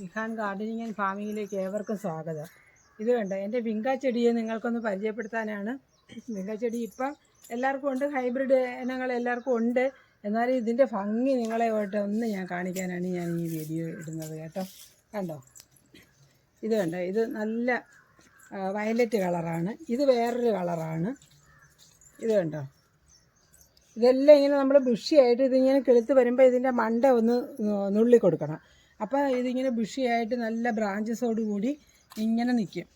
Vihaan gardening and ഫാമിങ്ങിലേക്ക് ഏവർക്കും സ്വാഗതം. ഇത് കണ്ട എന്റെ വിങ്ക ചെടിയെ നിങ്ങൾക്കൊന്ന് പരിചയപ്പെടുത്താനാണ്. വിങ്ക ചെടി ഇപ്പം എല്ലാവർക്കും ഉണ്ട് ഹൈബ്രിഡ് ഇനങ്ങൾ എല്ലാവർക്കും ഉണ്ട്. എന്നാലും ഇതിന്റെ ഭംഗി നിങ്ങളെ പോയിട്ട് ഒന്ന് ഞാൻ കാണിക്കാനാണ് ഞാൻ ഈ വീഡിയോ ഇടുന്നത് കേട്ടോ. കണ്ടോ? ഇത് കണ്ടോ ഇത് നല്ല വയലറ്റ് കളറാണ്. ഇത് വേറൊരു കളറാണ്. ഇത് കണ്ടോ? ഇതെല്ലാം ഇങ്ങനെ നമ്മൾ ബുഷിയായിട്ട് ഇതിങ്ങനെ കിളുത്ത് വരുമ്പോൾ ഇതിന്റെ മണ്ട ഒന്ന് നുള്ളി കൊടുക്കണം. അപ്പോൾ ഇതിങ്ങനെ ബുഷിയായിട്ട് നല്ല ബ്രാഞ്ചസോട് കൂടി ഇങ്ങനെ നിൽക്കും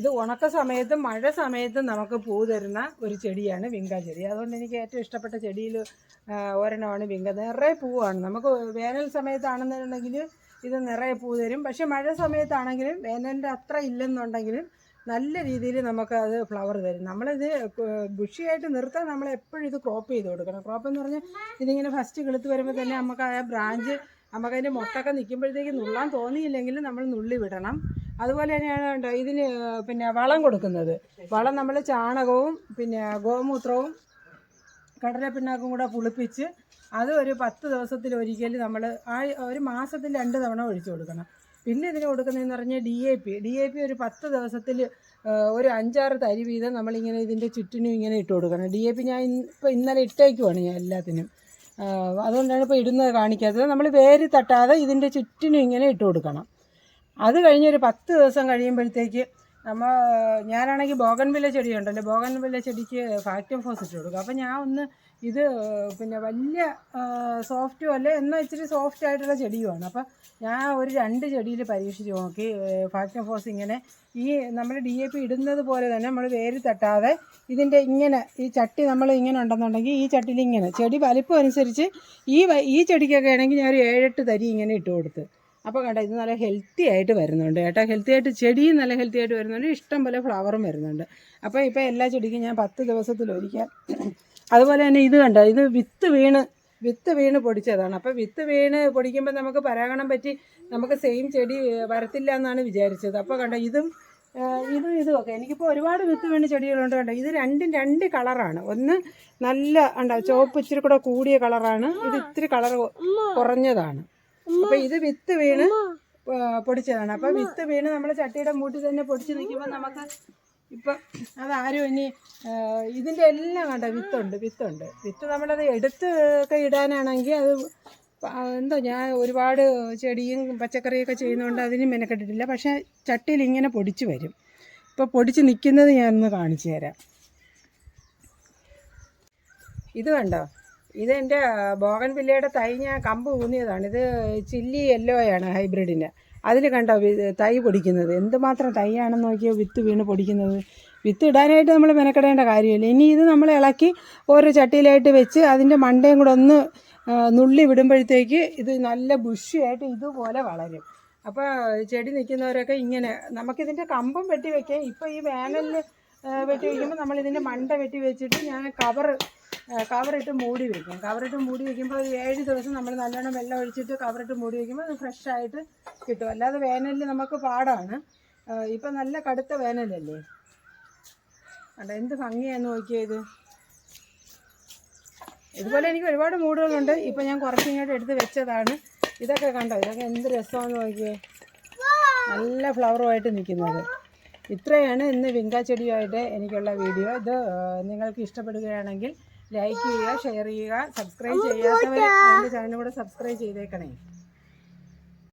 ഇത് ഉണക്ക സമയത്തും മഴ സമയത്തും നമുക്ക് പൂ തരുന്ന ഒരു ചെടിയാണ് വിങ്ക ചെടി. അതുകൊണ്ട് എനിക്ക് ഏറ്റവും ഇഷ്ടപ്പെട്ട ചെടിയിൽ ഒരെണ്ണമാണ് വിങ്ക. നിറയെ പൂവാണ്. നമുക്ക് വേനൽ സമയത്താണെന്നുണ്ടെങ്കിൽ ഇത് നിറയെ പൂ തരും. പക്ഷേ മഴ സമയത്താണെങ്കിലും വേനലിന്റെ അത്ര ഇല്ലെന്നുണ്ടെങ്കിലും നല്ല രീതിയിൽ നമുക്ക് അത് ഫ്ലവർ തരും. നമ്മളിത് ബുഷിയായിട്ട് നിർത്താൻ നമ്മൾ എപ്പോഴും ഇത് ക്രോപ്പ് ചെയ്ത് കൊടുക്കണം. ക്രോപ്പ് എന്ന് പറഞ്ഞാൽ ഇതിങ്ങനെ ഫസ്റ്റ് കിളുത്ത് വരുമ്പോൾ തന്നെ നമുക്ക് ആ ബ്രാഞ്ച് നമുക്ക് അതിന്റെ മുട്ടൊക്കെ നിൽക്കുമ്പോഴത്തേക്ക് നുള്ളാൻ തോന്നിയില്ലെങ്കിൽ നമ്മൾ നുള്ളി വിടണം. അതുപോലെ തന്നെയാണ് കേട്ടോ ഇതിന് പിന്നെ വളം കൊടുക്കുന്നത്. വളം നമ്മൾ ചാണകവും പിന്നെ ഗോമൂത്രവും കടലപ്പിണ്ണാക്കും കൂടെ പുളിപ്പിച്ച് അത് ഒരു പത്ത് ദിവസത്തിൽ ഒരിക്കൽ നമ്മൾ ആ ഒരു മാസത്തിൽ രണ്ട് തവണ ഒഴിച്ചു കൊടുക്കണം. പിന്നെ ഇതിന് കൊടുക്കുന്നതെന്ന് പറഞ്ഞാൽ D A P D A P ഒരു പത്ത് ദിവസത്തിൽ ഒരു അഞ്ചാറ് തരി വീതം നമ്മളിങ്ങനെ ഇതിന്റെ ചുറ്റിനും ഇങ്ങനെ ഇട്ട് കൊടുക്കണം. ഡി എ പി ഞാൻ ഇപ്പോൾ ഇന്നലെ ഇട്ടേക്കുവാണ് ഞാൻ എല്ലാത്തിനും. അതുകൊണ്ടാണ് ഇപ്പോൾ ഇടുന്നത് കാണിക്കാത്തത്. നമ്മൾ വേര് തട്ടാതെ ഇതിന്റെ ചുറ്റിനും ഇങ്ങനെ ഇട്ട് കൊടുക്കണം. അത് കഴിഞ്ഞൊരു പത്ത് ദിവസം കഴിയുമ്പോഴത്തേക്ക് നമ്മൾ ഞാനാണെങ്കിൽ ബോഗൻവില്ല ചെടിയുണ്ടല്ലോ. ബോഗൻവില്ല ചെടിക്ക് ഫാക്റ്റം ഫോസ് ഇട്ട് കൊടുക്കും. അപ്പോൾ ഞാൻ ഒന്ന് ഇത് പിന്നെ വലിയ സോഫ്റ്റും അല്ല എന്നാൽ ഇച്ചിരി സോഫ്റ്റ് ആയിട്ടുള്ള ചെടിയുമാണ്. അപ്പോൾ ഞാൻ ഒരു രണ്ട് ചെടിയിൽ പരീക്ഷിച്ച് നോക്കി. ഫാക്റ്റം ഫോസ് ഇങ്ങനെ ഈ നമ്മൾ ഡി എ പി ഇടുന്നത് പോലെ തന്നെ നമ്മൾ വേര് തട്ടാതെ ഇതിന്റെ ഇങ്ങനെ ഈ ചട്ടി നമ്മൾ ഇങ്ങനെ ഉണ്ടെന്നുണ്ടെങ്കിൽ ഈ ചട്ടിയിൽ ഇങ്ങനെ ചെടി വലിപ്പം അനുസരിച്ച് ഈ ഈ ചെടിക്കൊക്കെ ആണെങ്കിൽ ഞാൻ ഒരു ഏഴെട്ട് തരി ഇങ്ങനെ ഇട്ട് കൊടുത്ത്. അപ്പോൾ കണ്ടോ ഇത് നല്ല ഹെൽത്തി ആയിട്ട് വരുന്നുണ്ട് കേട്ടോ. ഹെൽത്തി ആയിട്ട് ചെടിയും നല്ല ഹെൽത്തി ആയിട്ട് വരുന്നുണ്ട്. ഇഷ്ടം പോലെ ഫ്ലവറും വരുന്നുണ്ട്. അപ്പോൾ ഇപ്പോൾ എല്ലാ ചെടിക്കും ഞാൻ പത്ത് ദിവസത്തിൽ ഒരിക്കൽ അതുപോലെ തന്നെ ഇത് കണ്ടോ ഇത് വിത്ത് വീണ് വിത്ത് വീണ് പൊടിച്ചതാണ്. അപ്പോൾ വിത്ത് വീണ് പൊടിക്കുമ്പോൾ നമുക്ക് പരാഗണം പറ്റി നമുക്ക് സെയിം ചെടി വരത്തില്ല എന്നാണ് വിചാരിച്ചത്. അപ്പോൾ കണ്ടോ ഇതും ഇതും ഇതും ഒക്കെ. എനിക്കിപ്പോൾ ഒരുപാട് വിത്ത് വീണ് ചെടികളുണ്ട് കണ്ടോ. ഇത് രണ്ടും രണ്ട് കളറാണ് ഒന്ന് നല്ല ഉണ്ടോ ചുവപ്പ് ഇച്ചിരി കൂടെ കൂടിയ കളറാണ് ഇത് ഇത്തിരി കളർ കുറഞ്ഞതാണ്. അപ്പോൾ ഇത് വിത്ത് വീണ് പൊടിച്ചതാണ്. അപ്പൊ വിത്ത് വീണ് നമ്മൾ ചട്ടിയുടെ മൂട്ടിൽ തന്നെ പൊടിച്ച് നിൽക്കുമ്പോൾ നമുക്ക് ഇപ്പം അതാരും ഇനി ഇതിന്റെ ഇതിന്റെ എല്ലാം കണ്ട വിത്തുണ്ട് വിത്തുണ്ട്. വിത്ത് നമ്മളത് എടുത്ത് ഒക്കെ ഇടാനാണെങ്കിൽ അത് എന്തോ ഞാൻ ഒരുപാട് ചെടിയും പച്ചക്കറിയൊക്കെ ചെയ്യുന്നതുകൊണ്ട് അതിന് മെനക്കെട്ടിട്ടില്ല. പക്ഷേ ചട്ടിയിൽ ഇങ്ങനെ പൊടിച്ച് വരും. ഇപ്പോൾ പൊടിച്ച് നിൽക്കുന്നത് ഞാനൊന്ന് കാണിച്ചു തരാം. ഇത് കണ്ടോ? ഇത് എന്റെ ബോഗൻ പിള്ളയുടെ തൈ ഞാൻ കമ്പ് ഊന്നിയതാണ്. ഇത് ചില്ലി യെല്ലോയാണ് ഹൈബ്രിഡിന്റെ. അതിൽ കണ്ടോ തൈ പൊടിക്കുന്നത്? എന്തുമാത്രം തൈയാണെന്ന് നോക്കിയോ വിത്ത് വീണ് പൊടിക്കുന്നത്. വിത്ത് ഇടാനായിട്ട് നമ്മൾ മെനക്കെടേണ്ട കാര്യമില്ല. ഇനി ഇത് നമ്മൾ ഇളക്കി ഓരോ ചട്ടിയിലായിട്ട് വെച്ച് അതിന്റെ മണ്ടയും കൂടെ ഒന്ന് നുള്ളി വിടുമ്പോഴത്തേക്ക് ഇത് നല്ല ബുഷിയായിട്ട് ഇതുപോലെ വളരും. അപ്പോൾ ചെടി നിൽക്കുന്നവരൊക്കെ ഇങ്ങനെ നമുക്കിതിന്റെ കമ്പം വെട്ടി വെക്കാം. ഇപ്പോൾ ഈ വേനലിൽ വെട്ടി വയ്ക്കുമ്പോൾ നമ്മളിതിന്റെ മണ്ട വെട്ടി വെച്ചിട്ട് ഞാൻ കവർ കവറിട്ട് മൂടി വെക്കും. കവറിട്ട് മൂടി വെക്കുമ്പോൾ ഒരു ഏഴ് ദിവസം നമ്മൾ നല്ലോണം വെള്ളം ഒഴിച്ചിട്ട് കവറിട്ട് മൂടി വെക്കുമ്പോൾ അത് ഫ്രഷ് ആയിട്ട് കിട്ടും. അല്ലാതെ വേനലിൽ നമുക്ക് പാടാണ്. ഇപ്പം നല്ല കടുത്ത വേനലല്ലേ? അല്ല എന്ത് ഭംഗിയാന്ന് നോക്കിയത് ഇതുപോലെ എനിക്ക് ഒരുപാട് മൂടുകളുണ്ട്. ഇപ്പം ഞാൻ കുറച്ചിങ്ങോട്ട് എടുത്ത് വെച്ചതാണ്. ഇതൊക്കെ കണ്ടോ? ഇതൊക്കെ എന്ത് രസമാണെന്ന് നോക്കിയേ. നല്ല ഫ്ലവറുമായിട്ട് നിൽക്കുന്നത്. ഇത്രയാണ് ഇന്ന് വിങ്ക ചെടിയുമായിട്ട് എനിക്കുള്ള വീഡിയോ. ഇത് നിങ്ങൾക്ക് ഇഷ്ടപ്പെടുകയാണെങ്കിൽ ലൈക്ക് ചെയ്യുക ഷെയർ ചെയ്യുക സബ്സ്ക്രൈബ് ചെയ്യാത്തവർ എന്റെ ചാനൽ കൂടെ സബ്സ്ക്രൈബ് ചെയ്തേക്കണേ.